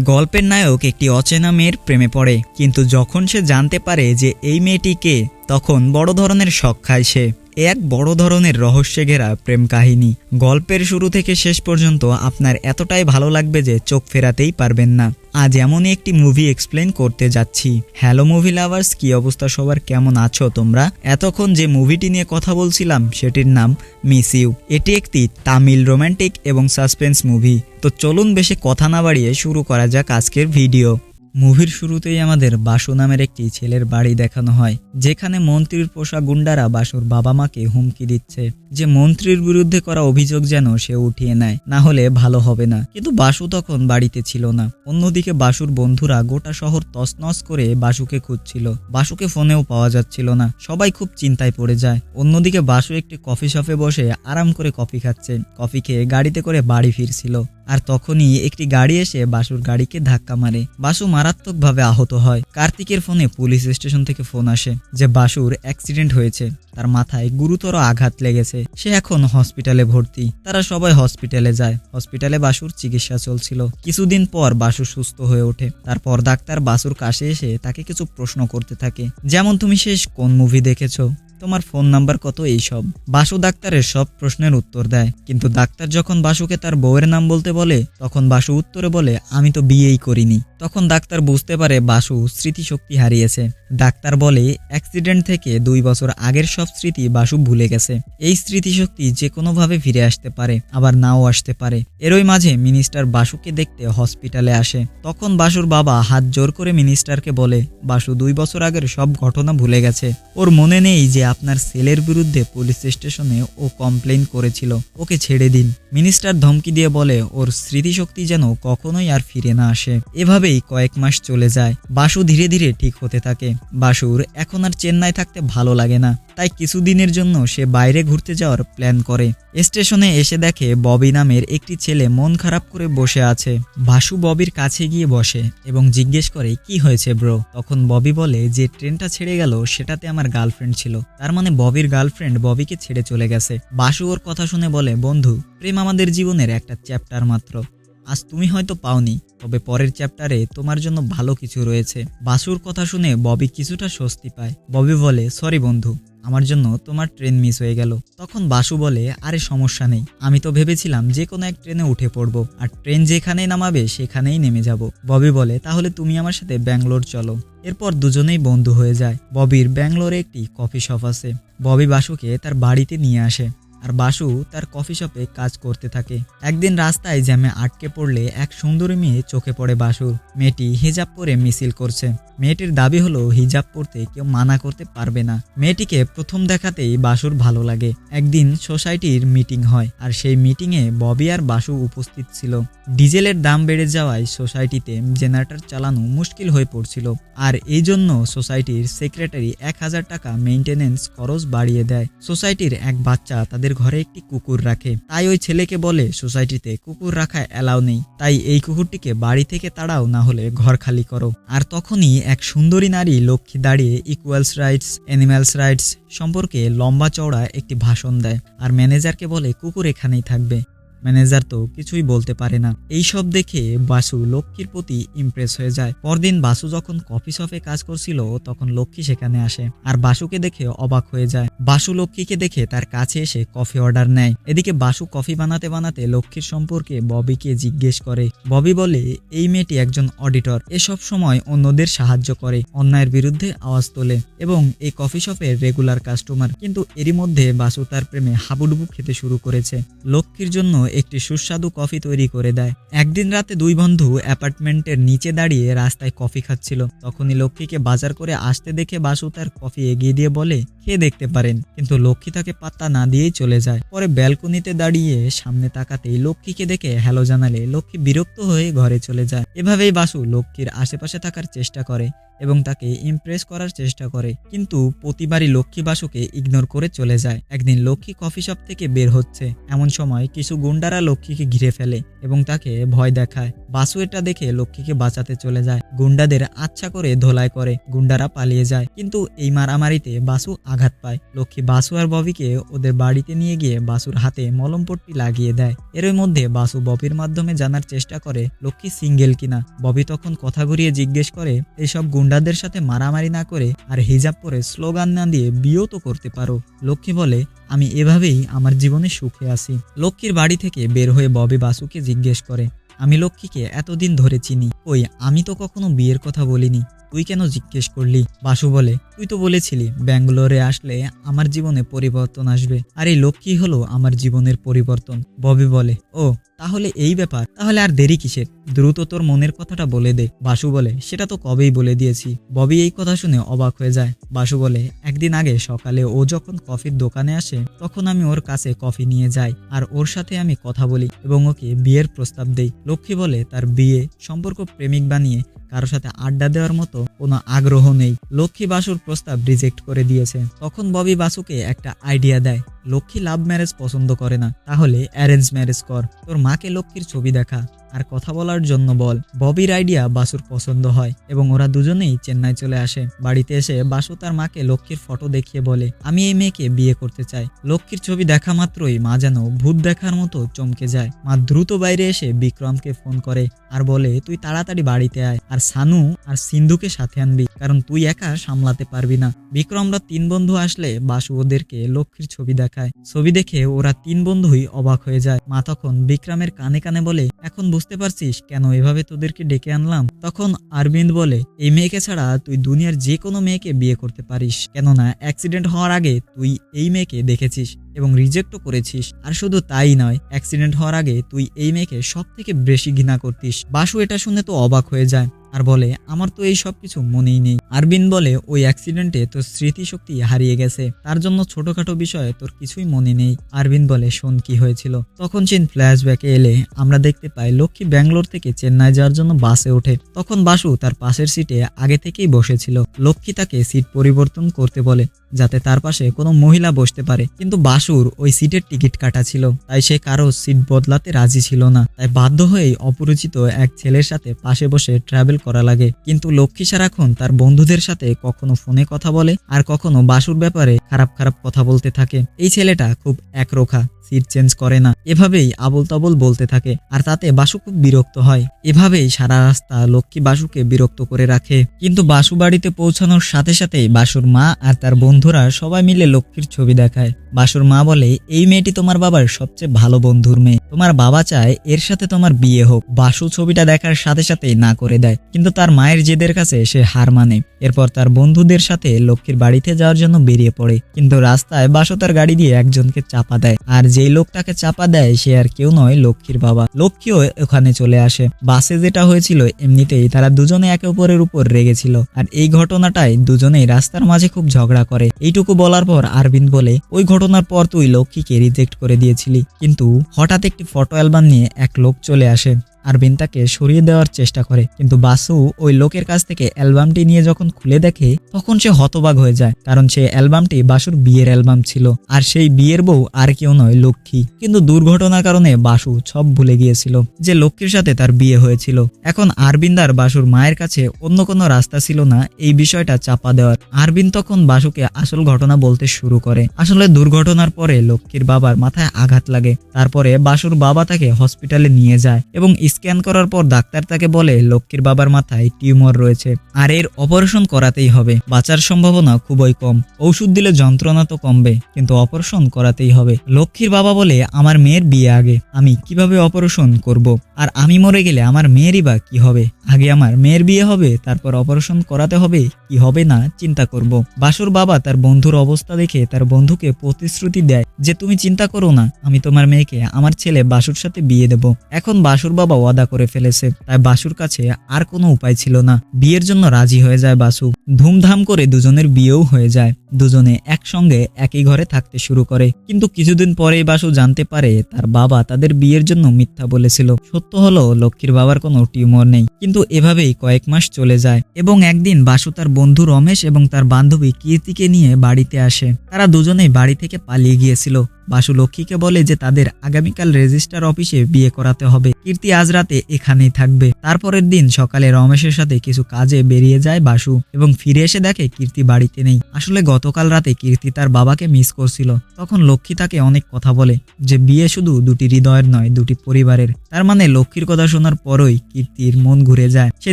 গল্পের নায়ক একটি অচেনা মেয়ের প্রেমে পড়ে। কিন্তু যখন সে জানতে পারে যে এই মেয়েটি কে তখন বড় ধরনের শখ খায় সে। এক বড় ধরনের রহস্যে ঘেরা প্রেম কাহিনী। গল্পের শুরু থেকে শেষ পর্যন্ত আপনার এতটাই ভালো লাগবে যে চোখ ফেরাতেই পারবেন না। আজ এমনই একটি মুভি এক্সপ্লেন করতে যাচ্ছি। হ্যালো মুভি লাভার্স কি অবস্থা সবার? কেমন আছো তোমরা? এতক্ষণ যে মুভিটি নিয়ে কথা বলছিলাম, সেটির নাম মিস ইউ এটি একটি তামিল রোমান্টিক এবং সাসপেন্স মুভি তো চলুন বেশি কথা না বাড়িয়ে শুরু করা যাক আজকের ভিডিও মুভির শুরুতেই আমাদের বাসু নামের একটি ছেলের বাড়ি দেখানো হয়, যেখানে মন্ত্রীর পোষা গুন্ডারা বাসুর বাবা মাকে হুমকি দিচ্ছে। যে মন্ত্রীর বিরুদ্ধে করা অভিযোগ যেন সে উঠিয়ে নেয়, না হলে ভালো হবে না। কিন্তু বাসু তখন বাড়িতে ছিল না। অন্যদিকে বাসুর বন্ধুরা গোটা শহর তছনছ করে বাসুকে খুঁজছিল। বাসুকে ফোনেও পাওয়া যাচ্ছিল না। সবাই খুব চিন্তায় পড়ে যায়। অন্যদিকে বাসু একটি কফি শপে বসে আরাম করে কফি খাচ্ছে। কফি খেয়ে গাড়িতে করে বাড়ি ফিরছিল। আর তখনই একটি গাড়ি এসে বাসুর গাড়িকে ধাক্কা মারে। বাসু মারাত্মকভাবে আহত হয়। কার্তিকের ফোনে পুলিশ স্টেশন থেকে ফোন আসে যে বাসুর অ্যাক্সিডেন্ট হয়েছে। তার মাথায় গুরুতর আঘাত লেগেছে। সে এখন হসপিটালে ভর্তি। তারা সবাই হসপিটালে যায়। হসপিটালে বাসুর চিকিৎসা চলছিল। কিছুদিন পর বাসু সুস্থ হয়ে ওঠে। তারপর ডাক্তার বাসুর কাছে এসে তাকে কিছু প্রশ্ন করতে থাকে। যেমন, তুমি শেষ কোন মুভি দেখেছ? তোমার ফোন নাম্বার কত এইসব? বাসু ডাক্তারের সব প্রশ্নের উত্তর দেয়। কিন্তু ডাক্তার যখন বাসুকে তার বউয়ের নাম বলতে বলে, তখন বাসু উত্তরে বলে, আমি তো বিয়েই করিনি। তখন ডাক্তার বুঝতে পারে বাসু স্মৃতিশক্তি হারিয়েছে। ডাক্তার বলে, অ্যাক্সিডেন্ট থেকে দুই বছর আগের সব স্মৃতি বাসু ভুলে গেছে। এই স্মৃতিশক্তি যে কোনোভাবে ফিরে আসতে পারে, আবার নাও আসতে পারে। এরই মাঝে মিনিস্টার বাসুকে দেখতে হসপিটালে আসে। তখন বাসুর বাবা হাত জোর করে মিনিস্টারকে বলে, বাসু দুই বছর আগের সব ঘটনা ভুলে গেছে। ওর মনে নেই যে আপনার সেলের বিরুদ্ধে পুলিশ স্টেশনে ও কমপ্লেন করেছিল। ওকে ছেড়ে দিন। মিনিস্টার ধমকি দিয়ে বলে, ওর স্মৃতিশক্তি যেন কখনোই আর ফিরে না আসে। এভাবেই কয়েক মাস চলে যায়। বাসু ধীরে ধীরে ঠিক হতে থাকে। বাসুর এখন আর চেন্নাই থাকতে ভালো লাগে না। তাই কিছুদিনের জন্য সে বাইরে ঘুরতে যাওয়ার প্ল্যান করে। স্টেশনে এসে দেখে ববি নামের একটি ছেলে মন খারাপ করে বসে আছে। বাসু ববির কাছে গিয়ে বসে এবং জিজ্ঞেস করে, কি হয়েছে ব্রো? তখন ববি বলে, যে ট্রেনটা ছেড়ে গেল, সেটাতে আমার গার্লফ্রেন্ড ছিল। তার মানে ববির গার্লফ্রেন্ড ববিকে ছেড়ে চলে গেছে। বাসু ওর কথা শুনে বলে, বন্ধু, প্রেম আমাদের জীবনের একটা চ্যাপ্টার মাত্র। আজ তুমি হয়তো পাওনি, তবে পরের চ্যাপ্টারে তোমার জন্য ভালো কিছু রয়েছে। বাসুর কথা শুনে ববি কিছুটা স্বস্তি পায়। ববি বলে সরি বন্ধু, আমার জন্য তোমার ট্রেন মিস হয়ে গেল। তখন বাসু বলে, আরে সমস্যা নেই, আমি তো ভেবেছিলাম যে কোনো এক ট্রেনে উঠে পড়ব, আর ট্রেন যেখানেই নামাবে সেখানেই নেমে যাব। ববি বলে, তাহলে তুমি আমার সাথে ব্যাঙ্গালোর চলো। এরপর দুজনেই বন্ধু হয়ে যায়। ববির ব্যাঙ্গালোরে একটি কফি শপ আছে। ববি বাসুকে তার বাড়িতে নিয়ে আসে। আর বাসু তার কফি শপে কাজ করতে থাকে। একদিন রাস্তায় জ্যামে আটকে পড়লে এক সুন্দরী মেয়ে চোখে পড়ে বাসুর মেয়েটি হিজাব পরে মিছিল করছে। মেয়েটির দাবি হলো, হিজাব পরতে কেউ মানা করতে পারবে না। মেয়েটিকে প্রথম দেখাতেই বাসুর ভালো লাগে। একদিন সোসাইটির মিটিং হয়, আর সেই মিটিংয়ে ববি আর বাসু উপস্থিত ছিল। ডিজেলের দাম বেড়ে যাওয়ায় সোসাইটিতে জেনারেটর চালানো মুশকিল হয়ে পড়ছিল। আর এই জন্য সোসাইটির সেক্রেটারি এক হাজার টাকা মেইনটেনেন্স খরচ বাড়িয়ে দেয়। সোসাইটির এক বাচ্চা তাদের ঘরে একটি কুকুর রাখে। তাই ওই ছেলেকে বলে, সোসাইটিতে কুকুর রাখা এলাও নেই। তাই এই কুকুরটিকে বাড়ি থেকে তাড়াও, না হলে ঘর খালি করো। আর তখনই এক সুন্দরী নারী লক্ষ্মী দাঁড়িয়ে ইকুয়ালস রাইটস অ্যানিম্যালস রাইটস সম্পর্কে লম্বা চওড়া একটি ভাষণ দেয়। আর ম্যানেজারকে বলে, কুকুর এখানেই থাকবে। ম্যানেজার তো কিছুই বলতে পারে না। এই সব দেখে বাসু লক্ষ্মীর প্রতি ইমপ্রেস হয়ে যায়। পরদিন বাসু যখন কফি শপে কাজ করছিল, তখন লক্ষ্মী সেখানে আসে আর বাসুকে দেখে অবাক হয়ে যায়। বাসু লক্ষ্মীকে দেখে তার কাছে এসে কফি অর্ডার নেয়। এদিকে বাসু কফি বানাতে বানাতে লক্ষ্মীর সম্পর্কে ববিকে জিজ্ঞেস করে। ববি বলে, এই মেয়েটি একজন অডিটর এসব সময় অন্যদের সাহায্য করে, অন্যায়ের বিরুদ্ধে আওয়াজ তোলে এবং এই কফি শপের রেগুলার কাস্টমার কিন্তু এরই মধ্যে বাসু তার প্রেমে হাবুডুবু খেতে শুরু করেছে। লক্ষ্মীর জন্য একটি সুস্বাদু কফি তৈরি করে দেয়। একদিন রাতে দুই বন্ধু অ্যাপার্টমেন্টের নিচে দাঁড়িয়ে রাস্তায় কফি খাচ্ছিল। তখনই লক্ষ্মীকে বাজার করে আসতে দেখে বাসু তার কফি এগিয়ে দিয়ে বলে খেয়ে দেখতে পারেন। কিন্তু লক্ষ্মী তাকে পাত্তা না দিয়েই চলে যায়। পরে ব্যালকনিতে দাঁড়িয়ে সামনে তাকাতেই লক্ষ্মীকে দেখে হ্যালো জানালে লক্ষ্মী বিরক্ত হয়ে ঘরে চলে যায়। এভাবেই বাসু লক্ষ্মীর আশেপাশে থাকার চেষ্টা করে এবং তাকে ইমপ্রেস করার চেষ্টা করে। কিন্তু প্রতিবারই লক্ষ্মী বাসুকে ইগনোর করে চলে যায়। একদিন লক্ষ্মী কফি শপ থেকে বের হচ্ছে। এমন সময় কিছু গুন্ডারা লক্ষ্মীকে ঘিরে ফেলে এবং তাকে ভয় দেখায়। বাসু এটা দেখে লক্ষ্মীকে বাঁচাতে চলে যায়। গুন্ডাদের আচ্ছা করে ধোলাই করে। গুন্ডারা পালিয়ে যায়। কিন্তু এই মারামারিতে বাসু আঘাত পায়। লক্ষ্মী বাসু আর ববিকে ওদের বাড়িতে নিয়ে গিয়ে বাসুর হাতে মলমপট্টি লাগিয়ে দেয়। এর মধ্যে বাসু ববির মাধ্যমে জানার চেষ্টা করে, লক্ষ্মী সিঙ্গেল কিনা? ববি তখন কথা ঘুরিয়ে জিজ্ঞেস করে, এসব গুন্ডাদের সাথে মারামারি না করে আর হিজাব পরে স্লোগান না দিয়ে বিয়েও তো করতে পারো? লক্ষ্মী বলে, আমি এভাবেই আমার জীবনে সুখে আছি। লক্ষ্মীর বাড়ি থেকে বের হয়ে ববি বাসুকে জিজ্ঞেস করে, আমি লক্ষ্মীকে এতদিন ধরে চিনি। ওই আমি তো কখনো বিয়ের কথা বলিনি। তুই কেন জিজ্ঞেস করলি? বাসু বলে, তুই তো বলেছিলি, ব্যাঙ্গালোরে আসলে আমার জীবনে পরিবর্তন আসবে। আর এই লক্ষ্মী হলো আমার জীবনের পরিবর্তন? ববি বলে, ও, তাহলে এই ব্যাপার? তাহলে আর দেরি কিসের? দ্রুত তোর মনের কথাটা বলে দে। বাসু বলে, সেটা তো কবেই বলে দিয়েছি। ববি এই কথা শুনে অবাক হয়ে যায়। বাসু বলে, একদিন আগে সকালে ও যখন কফির দোকানে আসে, তখন আমি ওর কাছে কফি নিয়ে যাই, আর ওর সাথে আমি কথা বলি এবং ওকে বিয়ের প্রস্তাব দেই। লক্ষ্মী বলে, তার বিয়ে সম্পর্ক প্রেমিক বানিয়ে কারোর সাথে আড্ডা দেওয়ার মতো কোনো আগ্রহ নেই। লক্ষ্মী বাসুর প্রস্তাব রিজেক্ট করে দিয়েছে। তখন ববি বাসুকে একটা আইডিয়া দেয়। লক্ষ্মী লাভ ম্যারেজ পছন্দ করে না, তাহলে অ্যারেঞ্জ ম্যারেজ কর। তোর মাকে লক্ষ্মীর ছবি দেখা আর কথা বলার জন্য বল। ববির আইডিয়া বাসুর পছন্দ হয় এবং ওরা দুজনেই চেন্নাই চলে আসে। বাড়িতে এসে বাসু তার মাকে লক্ষ্মীর ফটো দেখিয়ে বলে, আমি এই মেয়েকে বিয়ে করতে চাই। লক্ষ্মীর ছবি দেখা মাত্রই মা যেন ভূত দেখার মতো চমকে যায়। মা দ্রুত বাইরে এসে বিক্রমকে ফোন করে আর বলে, তুই তাড়াতাড়ি বাড়িতে আয় আর সানু আর সিন্ধুকে সাথে আনবি, কারণ তুই একা সামলাতে পারবি না। বিক্রমরা তিন বন্ধু আসলে বাসু ওদেরকে লক্ষ্মীর ছবি দেখায় ছবি দেখে ওরা তিন বন্ধুই অবাক হয়ে যায়। মা তখন বিক্রমের কানে কানে বলে, এখন বুঝতে পারছিস কেন এভাবে তোদেরকে ডেকে আনলাম? তখন আরবিন্দ বলে, এই মেয়েকে ছাড়া তুই দুনিয়ার যে কোনো মেয়েকে বিয়ে করতে পারিস। কেননা অ্যাক্সিডেন্ট হওয়ার আগে তুই এই মেয়েকে দেখেছিস এবং রিজেক্টও করেছিস। আর শুধু তাই নয় অ্যাক্সিডেন্ট হওয়ার আগে তুই এই মেয়েকে সব থেকে বেশি ঘৃণা করতিস। বাসু এটা শুনে তো অবাক হয়ে যায়। আর বলে, আমার তো এই সব কিছু মনেই নেই। আরবিন বলে, ওই অ্যাক্সিডেন্টে তোর স্মৃতিশক্তি হারিয়ে গেছে। তার জন্য ছোটখাটো বিষয়ে তোর কিছুই মনে নেই। আরবিন বলে, শোন কি হয়েছিল। তখন চিন ফ্ল্যাশব্যাকে এলে আমরা দেখতে পাই লক্ষ্মী ব্যাঙ্গালোর থেকে চেন্নাই যাওয়ার জন্য বাসে ওঠে। তখন বাসু তার পাশের সিটে আগে থেকেই বসেছিল। লক্ষ্মী তাকে সিট পরিবর্তন করতে বলে, যাতে তার পাশে কোনো মহিলা বসতে পারে। কিন্তু বাসুর ওই সিটের টিকিট কাটা ছিল, তাই সে কারও সিট বদলাতে রাজি ছিল না। তাই বাধ্য হয়েই অপরিচিত এক ছেলের সাথে পাশে বসে ট্রাভেল করা লাগে। কিন্তু লক্ষ্মী সারাক্ষণ তার বন্ধুদের সাথে কখনো ফোনে কথা বলে আর কখনো বাসুর ব্যাপারে খারাপ খারাপ কথা বলতে থাকে। এই ছেলেটা খুব একরোখা। সিট চেঞ্জ করে না। এভাবেই আবল তাবল বলতে থাকে, আর তাতে বাসু খুব বিরক্ত হয়। এভাবেই সারা রাস্তা লক্ষ্মী বাসুকে বিরক্ত করে রাখে। কিন্তু বাসু বাড়িতে পৌঁছানোর সাথে সাথে বাসুর মা আর তার বন্ধুরা সবাই মিলে লক্ষ্মীর ছবি দেখায়। বাসুর মা বলে, এই মেয়েটি তোমার বাবার সবচেয়ে ভালো বন্ধুর মেয়ে। তোমার বাবা চায় এর সাথে তোমার বিয়ে হোক। বাসু ছবিটা দেখার সাথে সাথেই না করে দেয়। কিন্তু তার মায়ের জেদের কাছে সে হার মানে। এরপর তার বন্ধুদের সাথে লক্ষ্মীর বাড়িতে যাওয়ার জন্য বেরিয়ে পড়ে। কিন্তু রাস্তায় বাসু তার গাড়ি দিয়ে একজনকে চাপা দেয়। আর যেই লোকটাকে চাপা দেয়, সে আর কেউ নয়, লক্ষ্মীর বাবা। লক্ষ্মীও ওখানে চলে আসে। বাসে যেটা হয়েছিল, এমনিতেই তারা দুজনে একে অপরের উপর রেগেছিল। আর এই ঘটনাটাই দুজনেই রাস্তার মাঝে খুব ঝগড়া করে। এইটুকু বলার পর আরবিন্দ বলে, ওই ঘটনার পর তুই লক্ষ্মীকে রিজেক্ট করে দিয়েছিলি। কিন্তু হঠাৎ একটি ফটো অ্যালবাম নিয়ে এক লোক চলে আসে। আরবিন তাকে সরিয়ে দেওয়ার চেষ্টা করে। কিন্তু বাসু ওই লোকের কাছ থেকে অ্যালবামটি নিয়ে যখন খুলে দেখে, তখন সে হতবাক হয়ে যায়, কারণ সেই অ্যালবামটি বাসুর বিয়ের অ্যালবাম ছিল। আর সেই বিয়ের বউ আর কেউ নয়, লক্ষ্মী। কিন্তু দুর্ঘটনার কারণে বাসু সব ভুলে গিয়েছিল যে লক্ষ্মীর সাথে তার বিয়ে হয়েছিল। এখন আরবিন্দার বাসুর মায়ের কাছে অন্য কোনো রাস্তা ছিল না, এই বিষয়টা চাপা দেওয়ার। আরবিন তখন বাসুকে আসল ঘটনা বলতে শুরু করে। আসলে দুর্ঘটনার পরে লক্ষ্মীর বাবার মাথায় আঘাত লাগে। তারপরে বাসুর বাবা তাকে হসপিটালে নিয়ে যায় এবং স্ক্যান করার পর ডাক্তার তাকে বলে, লক্ষ্মীর বাবার মাথায় টিউমার রয়েছে, আর এর অপারেশন করাতেই হবে। বাঁচার সম্ভাবনা খুবই কম। ওষুধ দিলে যন্ত্রণা তো কমবে, কিন্তু অপারেশন করাতেই হবে। লক্ষ্মীর বাবা বলে, আমার মেয়ের বিয়ে আগে। আমি কীভাবে অপারেশন করব? আর আমি মরে গেলে আমার মেয়েরই বা কি হবে? আগে আমার মেয়ের বিয়ে হবে, তারপর অপারেশন করাতে হবে, কি হবে না চিন্তা করব। বাসুর বাবা তার বন্ধুর অবস্থা দেখে তার বন্ধুকে প্রতিশ্রুতি দেয় যে, তুমি চিন্তা করো না, আমি তোমার মেয়েকে আমার ছেলে বাসুর সাথে বিয়ে দেব। এখন বাসুর বাবা ওয়াদা করে ফেলেছে। তাই বাসুর কাছে আর কোনো উপায় ছিল না। বিয়ের জন্য রাজি হয়ে যায় বাসু। ধুমধাম করে দুজনের বিয়েও হয়ে যায়। দুজনে একসঙ্গে একই ঘরে থাকতে শুরু করে। কিন্তু কিছুদিন পরেই বাসু জানতে পারে তার বাবা তাদের বিয়ের জন্য মিথ্যা বলেছিল। সত্য হলো লক্ষ্মীর বাবার কোনো টিউমার নেই। কিন্তু এভাবেই কয়েক মাস চলে যায় এবং একদিন বাসু তার বন্ধু রমেশ এবং তার বান্ধবী কীর্তিকে নিয়ে বাড়িতে আসে। তারা দুজনেই বাড়ি থেকে পালিয়ে গিয়েছিল। বাসু লক্ষ্মীকে বলে যে তাদের আগামীকাল রেজিস্ট্রার অফিসে বিয়ে করাতে হবে। কীর্তি আজ রাতে এখানেই থাকবে। তারপরের দিন সকালে রমেশের সাথে কিছু কাজে বেরিয়ে যায় বাসু এবং ফিরে এসে দেখে কীর্তি বাড়িতে নেই। আসলে গতকাল রাতে কীর্তি তার বাবাকে মিস করছিল। তখন লক্ষ্মী তাকে অনেক কথা বলে যে বিয়ে শুধু দুটি হৃদয়ের নয়, দুটি পরিবারের। তার মানে লক্ষ্মীর কথা শোনার পরই কীর্তির মন ঘুরে যায়। সে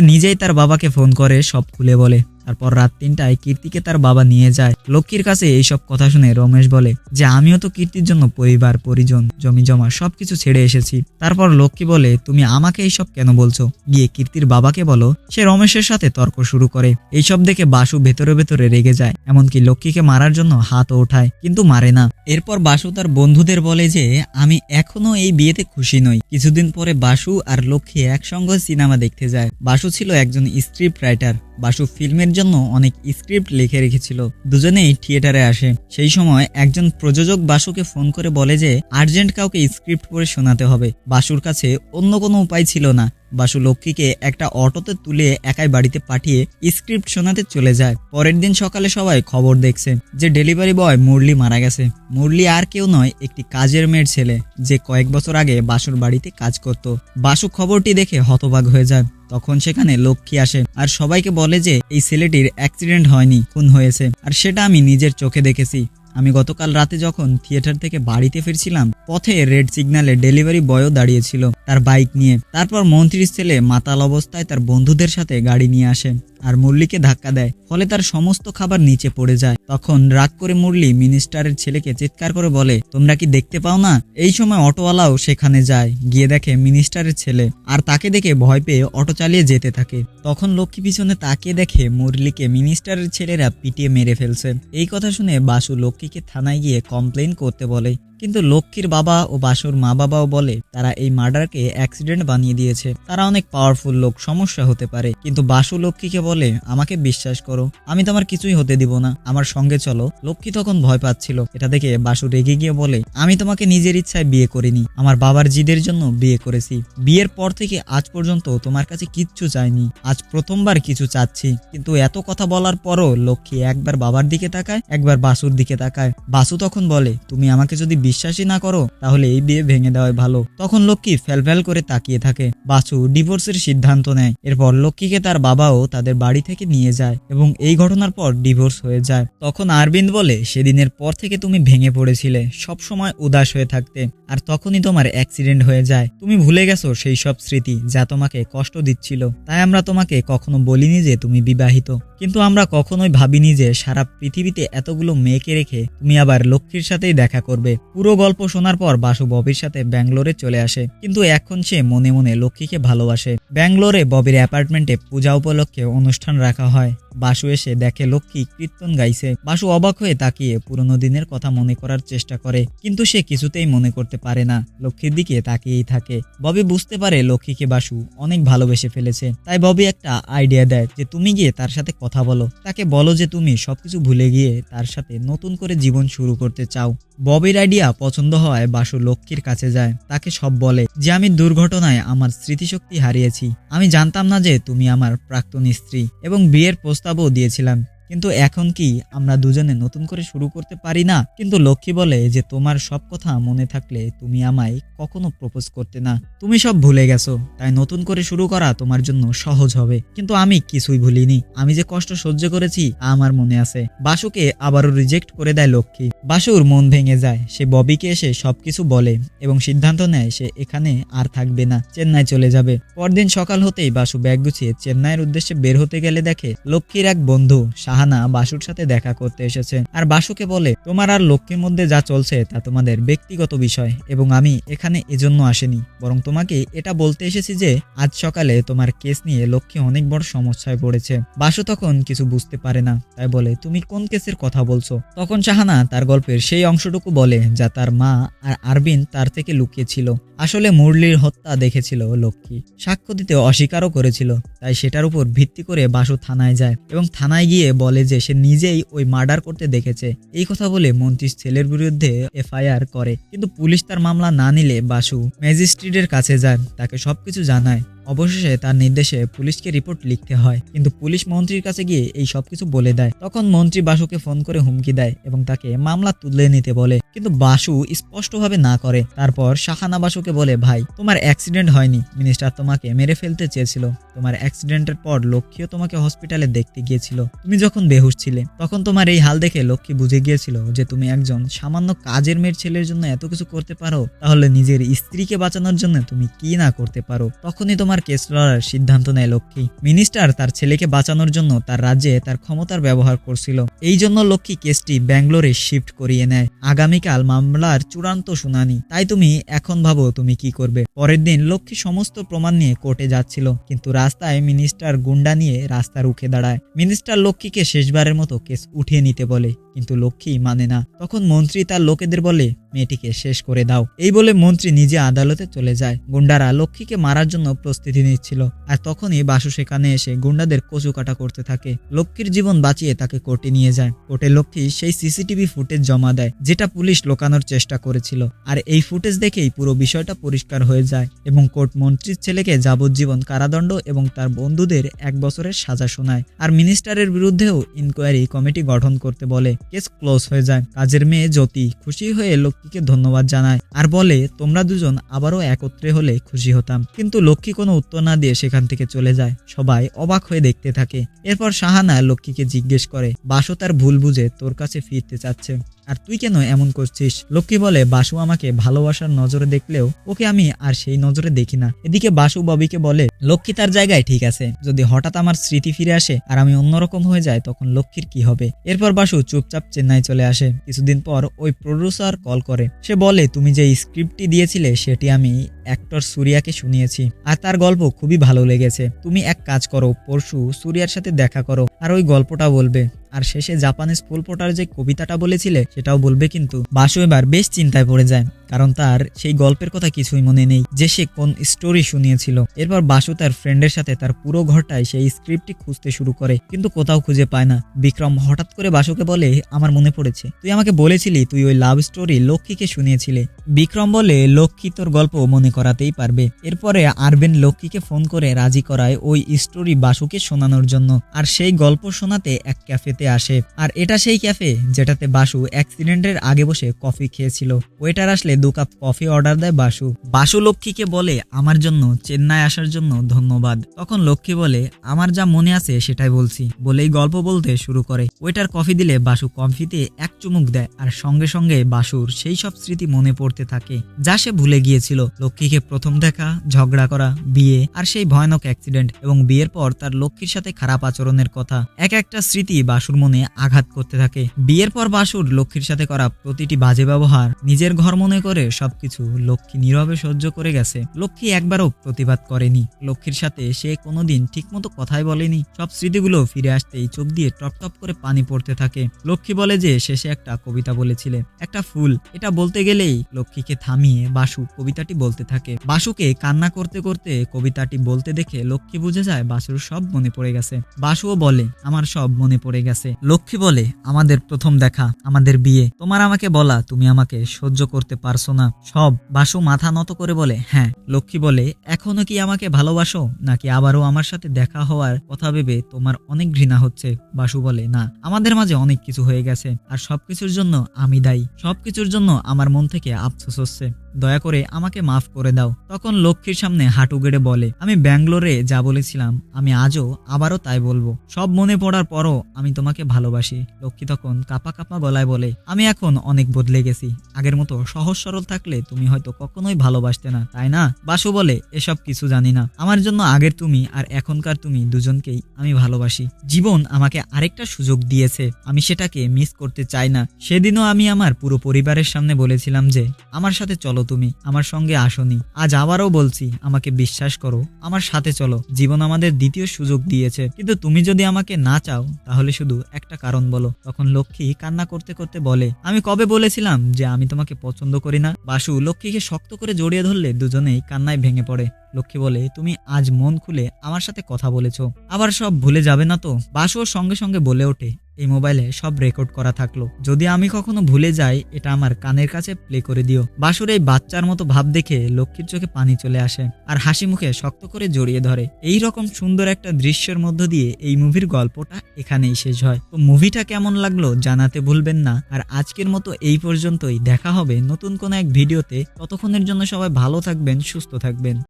নিজেই তার বাবাকে ফোন করে সব খুলে বলে। তারপর রাত তিনটায় কীর্তিকে তার বাবা নিয়ে যায়। লক্ষ্মীর কাছে এইসব কথা শুনে রমেশ বলে, যে আমিও তো কীর্তির জন্য পরিবার, পরিজন, জমি জমা সবকিছু ছেড়ে এসেছি। তারপর লক্ষ্মী বলে, তুমি আমাকে এইসব কেন বলছো? গিয়ে কীর্তির বাবাকে বলো। সে রমেশের সাথে তর্ক শুরু করে। এইসব দেখে বাসু ভেতরে ভেতরে রেগে যায়, এমনকি লক্ষ্মীকে মারার জন্য হাতও ওঠায়, কিন্তু মারে না। এরপর বাসু তার বন্ধুদের বলে যে, আমি এখনও এই বিয়েতে খুশি নই। কিছুদিন পরে বাসু আর লক্ষ্মী একসঙ্গে সিনেমা দেখতে যায়। বাসু ছিল একজন স্ক্রিপ্ট রাইটার। বাসু ফিল্মের জন্য অনেক স্ক্রিপ্ট লিখে রেখেছিল। দুজনেই থিয়েটারে আসে। সেই সময় একজন প্রযোজক বাসুকে ফোন করে বলে যে, আর্জেন্ট কাউকে স্ক্রিপ্ট পড়ে শোনাতে হবে। বাসুর কাছে অন্য কোনো উপায় ছিল না। বাসু লক্ষ্মীকে একটা অটোতে তুলে একাই বাড়িতে পাঠিয়ে স্ক্রিপ্ট শোনাতে চলে যায়। পরের দিন সকালে সবাই খবর দেখছে যে, ডেলিভারি বয় মুরলি মারা গেছে। মুরলি আর কেউ নয়, একটি কাজের মেয়ের ছেলে, যে কয়েক বছর আগে বাসুর বাড়িতে কাজ করত। বাসু খবরটি দেখে হতবাক হয়ে যায়। তখন সেখানে লক্ষ্মী আসে আর সবাইকে বলে যে, এই ছেলেটির অ্যাক্সিডেন্ট হয়নি, খুন হয়েছে। আর সেটা আমি নিজের চোখে দেখেছি। আমি গতকাল রাতে যখন থিয়েটার থেকে বাড়িতে ফিরছিলাম, পথে রেড সিগন্যালে ডেলিভারি বয়ও দাঁড়িয়েছিল তার বাইক নিয়ে। তারপর মন্ত্রীর ছেলে মাতাল অবস্থায় তার বন্ধুদের সাথে গাড়ি নিয়ে আসে আর মুরলিকে ধাক্কা দেয়। ফলে তার সমস্ত খাবার নিচে পড়ে যায়। তখন রাগ করে মুরলি মিনিস্টারের ছেলেকে চিৎকার করে বলে, তোমরা কি দেখতে পাও না? এই সময় অটোওয়ালাও সেখানে যায়। গিয়ে দেখে মিনিস্টারের ছেলে আর তাকে দেখে ভয় পেয়ে অটো চালিয়ে যেতে থাকে। তখন লক্ষ্মী পিছনে তাকিয়ে দেখে মুরলিকে মিনিস্টারের ছেলেরা পিটিয়ে মেরে ফেলছে। এই কথা শুনে বাসু লক্ষ্মীকে থানায় গিয়ে কমপ্লেন করতে বলে? কিন্তু লক্ষ্মীর বাবা ও বাসুর মা বাবাও বলে, তারা এই মার্ডারকে অ্যাক্সিডেন্ট বানিয়ে দিয়েছে। তারা অনেক পাওয়ারফুল লোক, সমস্যা হতে পারে। কিন্তু বাসু লক্ষ্মীকে বলে, আমাকে বিশ্বাস করো, আমি তোমার কিছুই হতে দিব না। আমার সঙ্গে চলো। লক্ষ্মী তখন ভয় পাচ্ছিল। এটা দেখে বাসু রেগে গিয়ে বলে, আমি তোমাকে নিজের ইচ্ছায় বিয়ে করিনি। আমার বাবার জিদের জন্য বিয়ে করেছি। বিয়ের পর থেকে আজ পর্যন্ত তোমার কাছে কিচ্ছু চাইনি। আজ প্রথমবার কিছু চাচ্ছি। কিন্তু এত কথা বলার পরও লক্ষ্মী একবার বাবার দিকে তাকায়, একবার বাসুর দিকে তাকায়। বাসু তখন বলে, তুমি আমাকে যদি বিশ্বাসই না করো, তাহলে এই বিয়ে ভেঙে দেওয়াই ভালো। তখন লক্ষ্মী ফ্যালফ্যাল করে তাকিয়ে থাকে। বাসু ডিভোর্সের সিদ্ধান্ত নেয়। এরপর লক্ষ্মীকে তার বাবাও তাদের বাড়ি থেকে নিয়ে যায় এবং এই ঘটনার পর ডিভোর্স হয়ে যায়। তখন আরবিন্দ বলে, সেদিনের পর থেকে তুমি ভেঙে পড়েছিলে সব সময় উদাস হয়ে থাকতে, আর তখনই তোমার অ্যাক্সিডেন্ট হয়ে যায়। তুমি ভুলে গেছো সেই সব স্মৃতি যা তোমাকে কষ্ট দিচ্ছিল। তাই আমরা তোমাকে কখনো বলিনি যে তুমি বিবাহিত। কিন্তু আমরা কখনোই ভাবিনি যে সারা পৃথিবীতে এতগুলো মেয়েকে রেখে তুমি আবার লক্ষ্মীর সাথেই দেখা করবে। পুরো গল্প শোনার পর বাসু ববির সাথে ব্যাঙ্গালোরে চলে আসে। কিন্তু এখন সে মনে মনে লক্ষ্মীকে ভালোবাসে। ব্যাঙ্গালোরে ববির অ্যাপার্টমেন্টে পূজা উপলক্ষে অনুষ্ঠান রাখা হয়। বাসু এসে দেখে লক্ষ্মী কীর্তন গাইছে। বাসু অবাক হয়ে তাকিয়ে পুরনো দিনের কথা মনে করার চেষ্টা করে, কিন্তু সে কিছুতেই মনে করতে পারে না। লক্ষ্মীর দিকে তাকিয়েই থাকে। ববি বুঝতে পারে লক্ষ্মীকে বাসু অনেক ভালোবেসে ফেলেছে। তাই ববি একটা আইডিয়া দেয় যে, তুমি গিয়ে তার সাথে কথা বলো। তাকে বলো যে, তুমি সবকিছু ভুলে গিয়ে তার সাথে নতুন করে জীবন শুরু করতে চাও। ববির আইডিয়া পছন্দ হওয়ায় বাসু লক্ষ্মীর কাছে যায়। তাকে সব বলে, যে, আমি দুর্ঘটনায় আমার স্মৃতিশক্তি হারিয়েছি। আমি জানতাম না যে, তুমি আমার প্রাক্তন স্ত্রী। এবং বিয়ের প্রস্তাবও দিয়েছিলাম। কিন্তু এখন কি আমরা দুজনে নতুন করে শুরু করতে পারি না? কিন্তু লক্ষ্মী বলে যে তোমার সব কথা মনে থাকলে তুমি আমায় কখনো প্রপোজ করতে না। তুমি সব ভুলে গেছো, তাই নতুন করে শুরু করা তোমার জন্য সহজ হবে। কিন্তু আমি কিছুই ভুলিনি। আমি যে কষ্ট সহ্য করেছি আমার মনে আছে। বাসুকে আবারও রিজেক্ট করে দেয় লক্ষ্মী। বাসুর মন ভেঙে যায়। সে ববিকে এসে সবকিছু বলে এবং সিদ্ধান্ত নেয় সে এখানে আর থাকবে না, চেন্নাই চলে যাবে। পরদিন সকাল হতেই বাসু ব্যাগ গুছিয়ে চেন্নাইয়ের উদ্দেশ্যে বের হতে গেলে দেখে লক্ষ্মীর এক বন্ধু সাহানা বাসুর সাথে দেখা করতে এসেছে। আর বাসুকে বলে, তোমার আর লক্ষ্মীর মধ্যে যা চলছে তা তোমাদের ব্যক্তিগত বিষয় এবং আমি এখানে এজন্য আসেনি। বরং তোমাকে এটা বলতে এসেছি যে, আজ সকালে তোমার কেস নিয়ে লক্ষ্মী অনেক বড় সমস্যায় পড়েছে। বাসু তখন কিছু বুঝতে পারে না। তাই বলে, তুমি কোন কেসের কথা বলছো? তখন শাহানা তার গল্পের সেই অংশটুকু বলে যা তার মা আর আরবিন তার থেকে লুকিয়েছিল। আসলে মুরলির হত্যা দেখেছিল লক্ষ্মী। সাক্ষ্য দিতে অস্বীকারও করেছিল, তাই সেটার উপর ভিত্তি করে বাসু থানায় যায় এবং থানায় গিয়ে বলে যে সে নিজেই ওই মার্ডার করতে দেখেছে। এই কথা বলে মন্ত্রীর ছেলের বিরুদ্ধে এফআইআর করে। কিন্তু পুলিশ তার মামলা না নিলে বাসু ম্যাজিস্ট্রেটের কাছে যায়, তাকে সবকিছু জানায়। অবশেষে তার নির্দেশে পুলিশকে রিপোর্ট লিখতে হয়। কিন্তু পুলিশ মন্ত্রীর কাছে গিয়ে এই সবকিছু বলে দেয়। তখন মন্ত্রী বাসুকে ফোন করে হুমকি দেয় এবং তাকে মামলা তুলে নিতে বলে। কিন্তু বাসু স্পষ্টভাবে না করে। তারপর শাহানা বাসুকে বলে, ভাই, তোমার অ্যাক্সিডেন্ট হয়নি। মিনিস্টার তোমাকে মেরে ফেলতে চেয়েছিল। তোমার অ্যাক্সিডেন্টের পর লক্ষ্মীও তোমাকে হসপিটালে দেখতে গিয়েছিল। তুমি যখন বেহুশ ছিলে, তখন তোমার এই হাল দেখে লক্ষ্মী বুঝে গিয়েছিল যে তুমি একজন সামান্য কাজের মেয়ের ছেলের জন্য এত কিছু করতে পারো। তাহলে নিজের স্ত্রীকে বাঁচানোর জন্য তুমি কি না করতে পারো? তখনই তোমার কেস লড়ার সিদ্ধান্ত নেয় লক্ষ্মী। মিনিস্টার তার ছেলেকে বাঁচানোর জন্য তার রাজ্যে তার ক্ষমতার ব্যবহার করছিল। এই জন্য লক্ষ্মী কেসটি ব্যাঙ্গালোরে শিফট করিয়ে নেয়। আগামীকাল মামলার চূড়ান্ত শুনানি। তাই তুমি এখন ভাবো তুমি কি করবে। পরের দিন লক্ষ্মী সমস্ত প্রমাণ নিয়ে কোর্টে যাচ্ছিল। কিন্তু রাস্তায় মিনিস্টার গুন্ডা নিয়ে রাস্তা রুখে দাঁড়ায়। মিনিস্টার লক্ষ্মীকে শেষবারের মতো কেস উঠিয়ে নিতে বলে। কিন্তু লক্ষ্মী মানে না। তখন মন্ত্রী তার লোকেদের বলে, মেয়েটিকে শেষ করে দাও। এই বলে মন্ত্রী নিজে আদালতে চলে যায়। গুন্ডারা লক্ষ্মীকে মারার জন্য প্রস্তুতি নিচ্ছিল। আর তখনই বাসু সেখানে এসে গুন্ডাদের কচু কাটা করতে থাকে। লক্ষ্মীর জীবন বাঁচিয়ে তাকে কোর্টে নিয়ে যায়। কোর্টে লক্ষ্মী সেই সিসিটিভি ফুটেজ জমা দেয়, যেটা পুলিশ লোকানোর চেষ্টা করেছিল। আর এই ফুটেজ দেখেই পুরো বিষয়টা পরিষ্কার হয়ে যায় এবং কোর্ট মন্ত্রীর ছেলেকে যাবজ্জীবন কারাদণ্ড এবং তার বন্ধুদের এক বছরের সাজা শোনায়। আর মিনিস্টারের বিরুদ্ধেও ইনকোয়ারি কমিটি গঠন করতে বলে। কেস ক্লোজ হয়ে যায়। কাজের মেয়ে জ্যোতি খুশি হয়ে লক্ষ্মীকে ধন্যবাদ জানায় আর বলে, তোমরা দুজন আবারও একত্রে হলে খুশি হতাম। কিন্তু লক্ষ্মী কোনো উত্তর না দিয়ে সেখান থেকে চলে যায়। সবাই অবাক হয়ে দেখতে থাকে। এরপর সাহানা লক্ষ্মীকে জিজ্ঞেস করে, বাসু তার ভুল বুঝে তোর কাছে ফিরতে চাচ্ছে। আর তুই কেন এমন করছিস? লক্ষ্মী বলে, বাসু আমাকে ভালোবাসার নজরে দেখলেও ওকে আমি আর সেই নজরে দেখি না। এদিকে বাসু ববিকে বলে লক্ষ্মী তার জায়গায় ঠিক আছে। যদি হঠাৎ আমার স্মৃতি ফিরে আসে আর আমি অন্যরকম হয়ে যায় তখন লক্ষ্মীর কি হবে? এরপর বাসু চুপচাপ চেন্নাই চলে আসে। কিছুদিন পর ওই প্রডিউসার কল করে। সে বলে, তুমি যে স্ক্রিপ্টটি দিয়েছিলে, সেটি আমি অ্যাক্টর সুরিয়াকে শুনিয়েছি। আর তার গল্প খুবই ভালো লেগেছে। তুমি এক কাজ করো, পরশু সুরিয়ার সাথে দেখা করো। আর ওই গল্পটা বলবে। আর শেষে জাপানিজ ফুল পোটার যে কবিতাটা বলেছিলে, সেটাও বলবে কিন্তু। বাসু এবার বেশ চিন্তায় পড়ে যায়। কারণ তার সেই গল্পের কথা কিছুই মনে নেই, যে সে কোন স্টোরি শুনিয়েছিল। এরপর বাসু তার ফ্রেন্ডের সাথে তার পুরো ঘরটায় সেই স্ক্রিপ্টটি খুঁজতে শুরু করে, কিন্তু কোথাও খুঁজে পায় না। বিক্রম হঠাৎ করে বাসুকে বলে, আমার মনে পড়েছে, তুই আমাকে বলেছিলি তুই ওই লাভ স্টোরি লক্ষ্মীকে শুনিয়েছিলে। বিক্রম বলে, লক্ষ্মী তোর গল্প মনে করাতেই পারবে। এরপরে আরবেন লক্ষ্মীকে ফোন করে রাজি করায় ওই স্টোরি বাসুকে শোনানোর জন্য, আর সেই গল্প শোনাতে এক ক্যাফেতে আসে। আর এটা সেই ক্যাফে যেটাতে বাসু অ্যাক্সিডেন্টের আগে বসে কফি খেয়েছিল। ওয়েটার আসলে দু কাপ কফি অর্ডার দেয় বাসু। বাসু লক্ষ্মীকে বলে, আমার জন্য, চেন্নাই আসার জন্য ধন্যবাদ। তখন লক্ষ্মী বলে, আমার যা মনে আছে সেটাই বলছি। বলেই গল্প বলতে শুরু করে। ওয়েটার কফি দিলে বাসু কফিতে এক চুমুক দেয়, আর সঙ্গে সঙ্গে বাসুর সেই সব স্মৃতি মনে পড়তে থাকে, যা সে ভুলে গিয়েছিল। লক্ষ্মীকে প্রথম দেখা, ঝগড়া করা, বিয়ে, আর সেই ভয়ানক অ্যাক্সিডেন্ট এবং বিয়ের পর তার লক্ষ্মীর সাথে খারাপ আচরণের কথা। এক একটা স্মৃতি বাসুর মনে আঘাত করতে থাকে। বিয়ের পর বাসুর লক্ষ্মীর সাথে করা প্রতিটি বাজে ব্যবহার নিজের ঘর মনে করে সবকিছু লক্ষ্মী নীরবে সহ্য করে গেছে। লক্ষ্মী একবারও প্রতিবাদ করেনি। লক্ষ্মীর সাথে সে কোনোদিন ঠিকমতো কথাই বলেনি। সব স্মৃতিগুলো ফিরে আসতেই চোখ দিয়ে টপ টপ করে পানি পড়তে থাকে। লক্ষ্মী বলে যে শেষে একটা কবিতা বলেছিলে। একটা ফুল। এটা বলতে গেলেই লক্ষ্মীকে থামিয়ে বাসু কবিতাটি বলতে থাকে। বাসুকে কান্না করতে করতে কবিতাটি বলতে দেখে লক্ষ্মী বুঝে যায় বাসুর সব মনে পড়ে গেছে। বাসুও বলে, আমার সব মনে পড়ে গেছে। লক্ষ্মী বলে, আমাদের প্রথম দেখা, আমাদের বিয়ে। তোমার আমাকে বলা, তুমি আমাকে সহ্য করতে পারছ না? সব বাসু মাথা নত করে বলে হ্যাঁ। লক্ষ্মী বলে, এখনও কি আমাকে ভালোবাসো? নাকি আবারও আমার সাথে দেখা হওয়ার কথা ভেবে তোমার অনেক ঘৃণা হচ্ছে? বাসু বলে, না, আমাদের মাঝে অনেক কিছু হয়ে গেছে, আর সবকিছুর জন্য আমি দায়ী। সবকিছুর জন্য আমার মন থেকে আফসোস হচ্ছে। দয়া করে আমাকে মাফ করে দাও। তখন লক্ষ্মীর সামনে হাঁটু গেড়ে বলে, আমি ব্যাঙ্গালোরে যা বলেছিলাম, আমি আজও আবারও তাই বলব। সব মনে পড়ার পরও আমি তোমাকে ভালোবাসি। লক্ষ্মী তখন কাপা কাপা গলায় বলে, আমি এখন অনেক বদলে গেছি। আগের মতো সহজ সরল থাকলে তুমি হয়তো কখনোই ভালোবাসতে না, তাই না? বাসু বলে, এসব কিছু জানি না। আমার জন্য আগের তুমি আর এখনকার তুমি দুজনকেই আমি ভালোবাসি। জীবন আমাকে আরেকটা সুযোগ দিয়েছে। আমি সেটাকে মিস করতে চাই না। সেদিনও আমি আমার পুরো পরিবারের সামনে বলেছিলাম যে, আমার সাথে চলো তুমি, আমার সঙ্গে আসনি। আজ আবারও বলছি, আমাকে বিশ্বাস করো, আমার সাথে চলো। জীবন আমাদের দ্বিতীয় সুযোগ দিয়েছে। কিন্তু তুমি যদি আমাকে না চাও, তাহলে শুধু একটা কারণ বলো। তখন লক্ষ্মী কান্না করতে করতে বলে, আমি কবে বলেছিলাম যে আমি তোমাকে পছন্দ করি না? বাসু, লক্ষ্মীকে শক্ত করে জড়িয়ে ধরলে দুজনেই কান্নায় ভেঙে পড়ে। লক্ষ্মী বলে, তুমি আজ মন খুলে আমার সাথে কথা বলেছ। আবার সব ভুলে যাবে না তো? বাসুও সঙ্গে সঙ্গে বলে ওঠে, এই মোবাইলে সব রেকর্ড করা থাকল। যদি আমি কখনো ভুলে যাই, এটা আমার কানের কাছে প্লে করে দিও। বাসুর এই বাচ্চার মতো ভাব দেখে লক্ষ্মীর চোখে পানি চলে আসে আর হাসি মুখে শক্ত করে জড়িয়ে ধরে। এই রকম সুন্দর একটা দৃশ্যের মধ্য দিয়ে এই মুভির গল্পটা এখানেই শেষ হয়। তো মুভিটা কেমন লাগল জানাতে ভুলবেন না। আর আজকের মতো এই পর্যন্তই। দেখা হবে নতুন কোনো এক ভিডিওতে ততক্ষণের জন্য সবাই ভালো থাকবেন, সুস্থ থাকবেন।